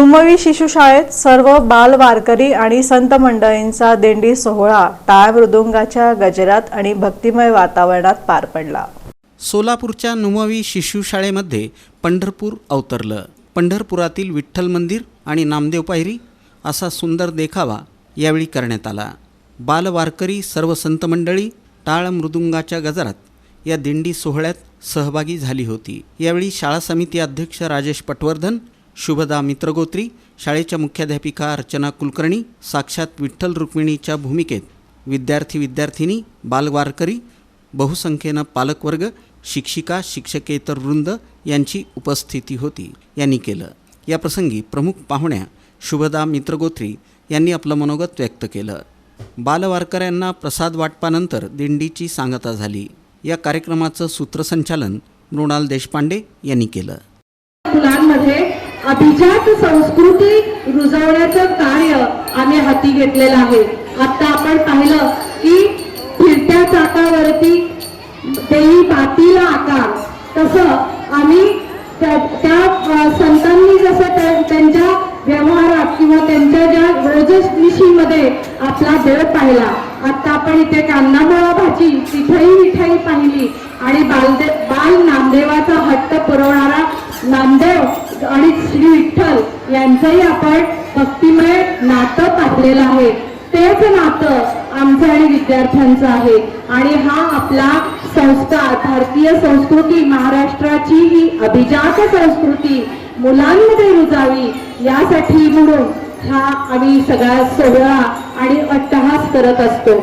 नुमवी शिशुशाळेत सर्व बाल वारकरी आणि संत मंडळींचा दिंडी सोहळा टाळ मृदुंगाच्या गजरात आणि भक्तिमय वातावरणात पार पडला. सोलापूरच्या नुमवी शिशुशाळेमध्ये पंढरपूर अवतरलं. पंढरपुरातील विठ्ठल मंदिर आणि नामदेव पायरी असा सुंदर देखावा यावेळी करण्यात आला. बालवारकरी सर्व संत मंडळी टाळ मृदुंगाच्या गजरात या दिंडी सोहळ्यात सहभागी झाली होती. यावेळी शाळा समिती अध्यक्ष राजेश पटवर्धन शुभदा मित्रगोत्री शाळेच्या मुख्याध्यापिका अर्चना कुलकर्णी साक्षात विठ्ठल रुक्मिणीच्या भूमिकेत. विद्यार्थी विद्यार्थिनी बालवारकरी बहुसंख्येनं पालकवर्ग शिक्षिका शिक्षकेतर वृंद यांची उपस्थिती होती यांनी केलं. याप्रसंगी प्रमुख पाहुण्या शुभदा मित्रगोत्री यांनी आपलं मनोगत व्यक्त केलं. बालवारकऱ्यांना प्रसाद वाटपानंतर दिंडीची सांगता झाली. या कार्यक्रमाचं सूत्रसंचालन मृणाल देशपांडे यांनी केलं. मुलांमध्ये अभिजात संस्कृती रुजवण्याचं कार्य आम्ही हाती घेतलेलं आहे. आता आपण पाहिलं की फिरत्या चाकावरती देई मातीला आकार. तसं आम्ही त्या संतांनी जसं त्यांच्या व्यवहारात किंवा त्यांच्या ज्या रोजनिशीमध्ये आपला देव पाहिला. आता आपण इथे कांदामळा भाजी तिथेही मिठाई पाहिली. आणि बालदे बाल नामदेवाचा हट्ट पुरवणारा नामदेव आणि श्री विठ्ठल यांचंही आपण भक्तिमय नातं पाठलेलं आहे. तेच नातं आमचं आणि विद्यार्थ्यांचं आहे. आणि हा आपला संस्कार भारतीय संस्कृती महाराष्ट्राची ही अभिजात संस्कृती मुलांमध्ये रुजावी यासाठी म्हणून हा आम्ही सगळा सोहळा आणि अट्टहास करत असतो.